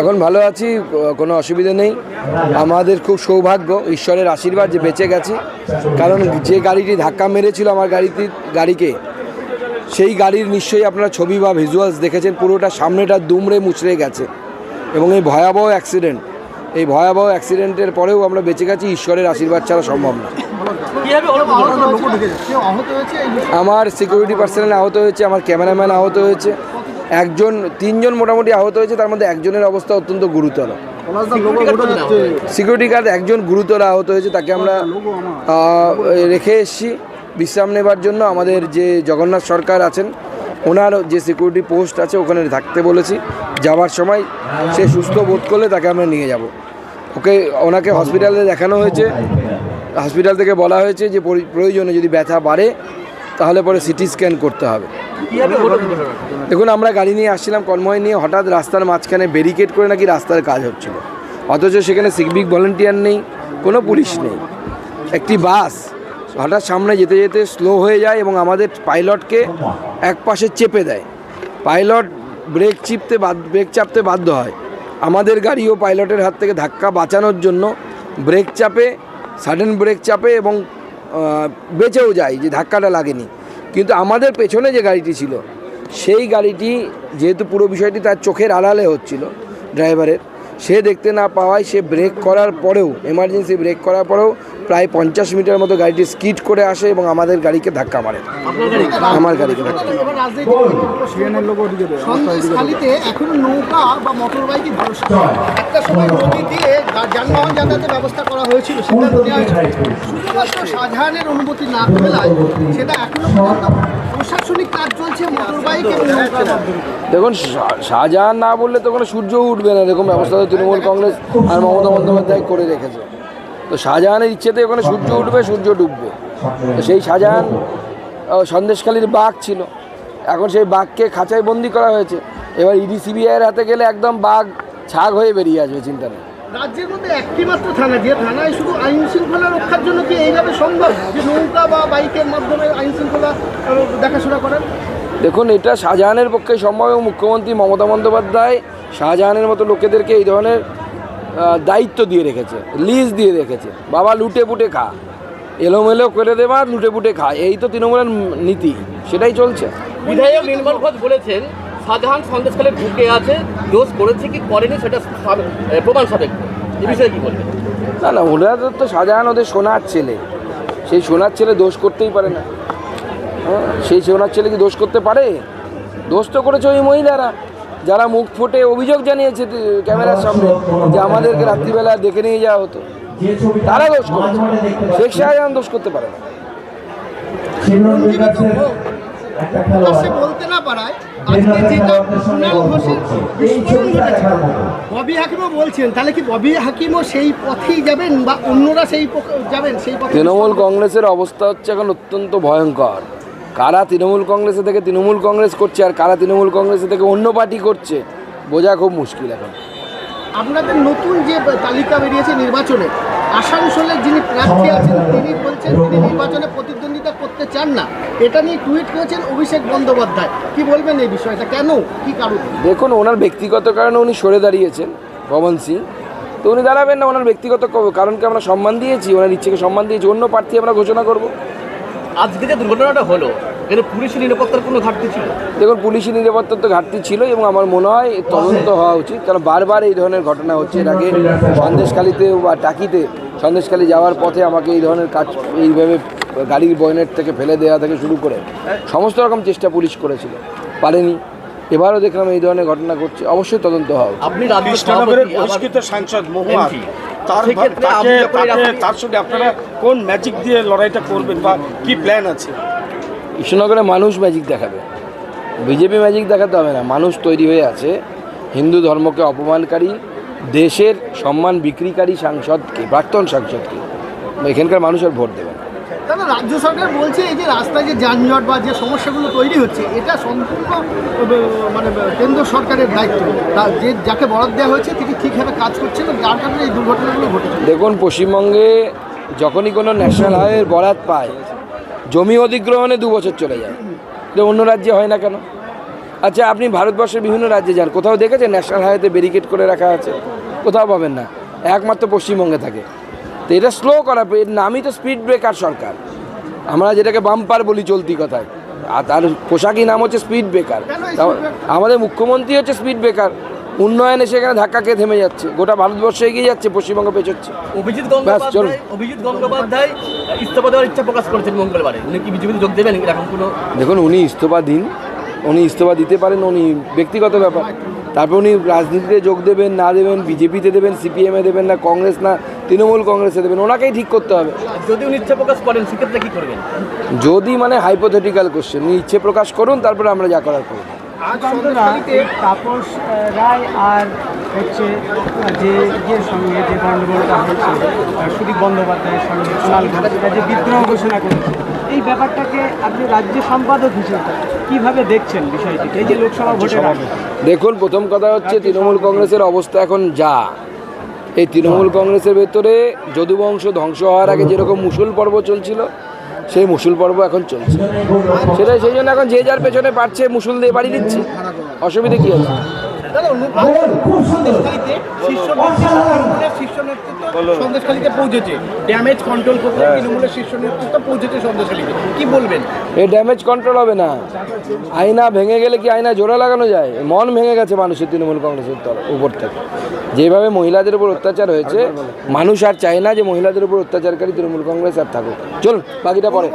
এখন ভালো আছি কোনো অসুবিধা নেই। আমাদের খুব সৌভাগ্য ঈশ্বরের আশীর্বাদ যে বেঁচে গেছি। কারণ যে গাড়িটি ধাক্কা মেরেছিল আমার গাড়িতে গাড়িকে সেই গাড়ির নিশ্চয়ই আপনারা ছবি বা ভিজুয়ালস দেখেছেন পুরোটা সামনেটা দুমড়ে মুচড়ে গেছে। এবং এই ভয়াবহ অ্যাক্সিডেন্ট এই ভয়াবহ অ্যাক্সিডেন্টের পরেও আমরা বেঁচে গেছি ঈশ্বরের আশীর্বাদ ছাড়া সম্ভব না। লোক ঢুকেছে কেউ আহত হয়েছে এই বিষয়ে? আমার সিকিউরিটি পার্সোনাল আহত হয়েছে আমার ক্যামেরাম্যান আহত হয়েছে। একজন তিনজন মোটামুটি আহত হয়েছে তার মধ্যে একজনের অবস্থা অত্যন্ত গুরুতর। সিকিউরিটি গার্ড একজন গুরুতর আহত হয়েছে তাকে আমরা রেখে এসেছি। বিশ্রাম নেবার জন্য আমাদের যে জগন্নাথ সরকার আছেন ওনার যে সিকিউরিটি পোস্ট আছে ওখানে থাকতে বলেছি। যাওয়ার সময় সে সুস্থ বোধ করলে তাকে আমরা নিয়ে যাব। ওকে, ওনাকে হসপিটালে দেখানো হয়েছে। হসপিটাল থেকে বলা হয়েছে যে প্রয়োজনে যদি ব্যথা বাড়ে, তাহলে পরে সিটি স্ক্যান করতে হবে। দেখুন, আমরা গাড়ি নিয়ে আসছিলাম কনময় নিয়ে হঠাৎ রাস্তার মাঝখানে ব্যারিকেড করে নাকি রাস্তার কাজ হচ্ছিল। অথচ সেখানে সিভিক ভলেন্টিয়ার নেই, কোনো পুলিশ নেই। একটি বাস হঠাৎ সামনে যেতে যেতে স্লো হয়ে যায় এবং আমাদের পাইলটকে এক পাশে চেপে দেয়। পাইলট ব্রেক চিপতে ব্রেক চাপতে বাধ্য হয়। আমাদের গাড়িও পাইলটের হাত থেকে ধাক্কা বাঁচানোর জন্য ব্রেক চাপে সাডেন ব্রেক চাপে এবং বেঁচেও যায় যে ধাক্কাটা লাগেনি। কিন্তু আমাদের পেছনে যে গাড়িটি ছিল, সেই গাড়িটি যেহেতু পুরো বিষয়টি তার চোখের আড়ালে হচ্ছিল ড্রাইভারের সে দেখতে না পাওয়ায় সে ব্রেক করার পরেও এমার্জেন্সি ব্রেক করার পরেও প্রায় পঞ্চাশ মিটার মতো গাড়িটি স্কিড করে আসে এবং আমাদের গাড়িকে ধাক্কা মারে। আমার গাড়িকে ধাক্কা দেখুন শাহজাহান না বললে তো কোনো সূর্য উঠবে না এরকম ব্যবস্থা তো তৃণমূল কংগ্রেস আর মমতা বন্দ্যোপাধ্যায় করে রেখেছে। তো শাহজাহানের ইচ্ছেতে ওখানে সূর্য উঠবে সূর্য ডুববে। তো সেই শাহজাহান আহ, সন্দেশখালীর বাঘ ছিল। এখন সেই বাঘকে খাঁচায় বন্দি করা হয়েছে। এবার ইডি সিবিআইয়ের হাতে গেলে একদম বাঘ ছাগ হয়ে বেরিয়ে আসবে চিন্তা নেই রাজ্যের মধ্যে একটি মাত্র থানা যে থানায় শুধু আইন শৃঙ্খলা রক্ষার জন্য কি এইভাবে সম্ভব? যে নৌকা বা বাইকের মাধ্যমে আইন শৃঙ্খলা দেখাশোনা করেন? দেখুন এটা শাহজাহানের পক্ষে সম্ভব এবং মুখ্যমন্ত্রী মমতা বন্দ্যোপাধ্যায় শাহজাহানের মতো লোকেদেরকে এই ধরনের দায়িত্ব দিয়ে রেখেছে লিজ দিয়ে রেখেছে। বাবা লুটে পুটে খা এলোমেলো করে দেবা লুটে পুটে খা এই তো তৃণমূলের নীতি সেটাই চলছে। বিধায়ক নির্মল ঘোষ বলেছেন শাহজাহান সন্দেশকালে ঢুকে আছে দোষ করেছে কি করেনি সেটা এ, প্রমাণ সাপেক্ষ। এই বিষয়ে কি বলবেন? না না ওরা তো শাহজাহান ওদের সোনার ছেলে। সেই সোনার ছেলে দোষ করতেই পারে না। হ্যাঁ, সেই সোনার ছেলে কি দোষ করতে পারে? দোষ তো করেছে ওই মহিলারা। যারা মুখ ফুটে অভিযোগ জানিয়েছে ক্যামেরার সামনে যে আমাদেরকে রাত্রিবেলা দেখে নিয়ে যাওয়া হতো তারা দোষ করেছে। শেখ শাহজাহান দোষ করতে পারে না। বলতে পারায় ববি হাকিমও বলছেন তাহলে কি ববি হাকিমও সেই পথেই যাবেন বা অন্যরা সেই পথ- যাবেন সেই তৃণমূল কংগ্রেসের অবস্থা হচ্ছে এখন অত্যন্ত ভয়ঙ্কর। কারা তৃণমূল কংগ্রেসে থেকে তৃণমূল কংগ্রেস করছে আর কারা তৃণমূল কংগ্রেসে থেকে অন্য পার্টি করছে বোঝা খুব মুশকিল এখন। আপনাদের নতুন যে তালিকা বেরিয়েছে নির্বাচনে আসানসোলের যিনি প্রার্থী আছেন তিনি বলছেন তিনি নির্বাচনে প্রতিদ্বন্দ্বিতা করতে চান না। এটা নিয়ে টুইট করেছেন অভিষেক বন্দ্যোপাধ্যায়। কি বলবেন এই বিষয়টা? কেন? কি কারণ? দেখুন ওনার ব্যক্তিগত কারণে উনি সরে দাঁড়িয়েছেন পবন সিং। তো উনি দাঁড়াবেন না ওনার ব্যক্তিগত ক- কারণকে আমরা সম্মান দিয়েছি ওনার ইচ্ছেকে সম্মান দিয়েছি অন্য প্রার্থী আমরা ঘোষণা করব। আজকে যে দুর্ঘটনাটা হলো পুলিশি নিরাপত্তার কোনো ঘাটতি ছিল? দেখুন পুলিশি নিরাপত্তার তো ঘাটতি ছিল এবং আমার মনে হয় তদন্ত হওয়া উচিত। কারণ বারবার এই ধরনের ঘটনা হচ্ছে। এর আগে সন্দেশখালিতে বা টাকিতে সন্দেশখালি যাওয়ার পথে আমাকে এই ধরনের কাজ এইভাবে গাড়ির বয়নেট থেকে ফেলে দেওয়া থেকে শুরু করে সমস্ত রকম চেষ্টা পুলিশ করেছিল। পারেনি। এবারও দেখলাম এই ধরনের ঘটনা ঘটছে। অবশ্যই তদন্ত হওয়া উচিত। আপনি সাংসদ মহুয়া তার সঙ্গে আপনারা কোন ম্যাজিক দিয়ে লড়াইটা করবেন বা কি প্ল্যান আছে? কৃষ্ণনগরে মানুষ ম্যাজিক দেখাবে। বিজেপি ম্যাজিক দেখাতে হবে না। মানুষ তৈরি হয়ে আছে। হিন্দু ধর্মকে অপমানকারী দেশের সম্মান বিক্রিকারী সাংসদকে প্রাক্তন সাংসদকে। এখানকার মানুষ আর ভোট দেবে না। তাহলে রাজ্য সরকার বলছে এই যে রাস্তায় যে যানজট বা যে সমস্যাগুলো তৈরি হচ্ছে এটা সম্পূর্ণ মানে কেন্দ্র সরকারের দায়িত্ব। যে যাকে বরাদ দেওয়া হয়েছে তিনি ঠিকভাবে কাজ করছেন না, যার কারণে এই দুর্ঘটনাগুলো ঘটেছে। দেখুন পশ্চিমবঙ্গে যখনই কোনো ন্যাশনাল হাইওয়ের বরাত পায় জমি অধিগ্রহণে দু বছর চলে যায়। এটা অন্য রাজ্যে হয় না কেন? আচ্ছা আপনি ভারতবর্ষের বিভিন্ন রাজ্যে যান। কোথাও দেখেছেন? ন্যাশনাল হাইওয়েতে ব্যারিকেড করে রাখা আছে। কোথাও পাবেন না। একমাত্র পশ্চিমবঙ্গে থাকে। তো এটা স্লো করা এর নামই তো স্পিড ব্রেকার সরকার। আমরা যেটাকে বাম্পার বলি চলতি কথায়। আর তার পোশাকি নাম হচ্ছে স্পিড ব্রেকার আমাদের মুখ্যমন্ত্রী হচ্ছে স্পিড ব্রেকার উন্নয়নে সেখানে ধাক্কা খেয়ে থেমে যাচ্ছে। গোটা ভারতবর্ষ এগিয়ে যাচ্ছে পশ্চিমবঙ্গ পেছোচ্ছে। অভিজিৎ গঙ্গোপাধ্যায় অভিজিৎ গঙ্গোপাধ্যায় ইস্তফা দেওয়ার ইচ্ছা প্রকাশ করেছেন মঙ্গলবারে। উনি কি বিজেপিতে যোগ দেবেন? এরকম কোনো দেখুন উনি ইস্তফা দিন। উনি ইস্তফা দিতে পারেন উনি ব্যক্তিগত ব্যাপার। তারপর উনি রাজনীতিতে যোগ দেবেন না দেবেন বিজেপিতে দেবেন সিপিএমে দেবেন না কংগ্রেস না তৃণমূল কংগ্রেসে দেবেন ওনাকেই ঠিক করতে হবে। যদি উনি ইচ্ছা প্রকাশ করেন সেক্ষেত্রে কি করবেন? যদি মানে হাইপোথেটিক্যাল কোশ্চেন উনি ইচ্ছে প্রকাশ করুন তারপরে আমরা যা করার করব। তাপস রায় আর হচ্ছে যে ইয়ের সঙ্গে যে গণ্ডগোলটা হয়েছে সুদীপ বন্দ্যোপাধ্যায়ের সঙ্গে কুণাল ঘোষ যে বিদ্রোহ ঘোষণা করেছে এই ব্যাপারটাকে আপনি রাজ্য সম্পাদক হিসেবে কীভাবে দেখছেন বিষয়টিকে? এই যে লোকসভা ভোটের দেখুন প্রথম কথা হচ্ছে তৃণমূল কংগ্রেসের অবস্থা এখন যা। এই তৃণমূল কংগ্রেসের ভেতরে যদুবংশ ধ্বংস হওয়ার আগে যেরকম মুসুল পর্ব চলছিল সেই মুসুল পর্ব এখন চলছে। সেটাই সেই জন্য এখন যে যার পেছনে পারছে মুসুল দিয়ে বাড়ি দিচ্ছে। অসুবিধে কী আছে? শীর্ষ নেতৃত্ব সন্দেশখালীতে পৌঁছেছে। ড্যামেজ কন্ট্রোল করতে তৃণমূলের শীর্ষ নেতৃত্ব পৌঁছেছে সন্দেশখালীতে। কি বলবেন? এই ড্যামেজ কন্ট্রোল হবে না। আয়না ভেঙে গেলে কি আয়না জোড়া লাগানো যায়? মন ভেঙে গেছে মানুষের তৃণমূল কংগ্রেসের উপর থেকে। যেভাবে মহিলাদের উপর অত্যাচার হয়েছে মানুষ আর চায় না যে মহিলাদের উপর অত্যাচারকারী তৃণমূল কংগ্রেস আর থাকুক। চল বাকিটা পরে।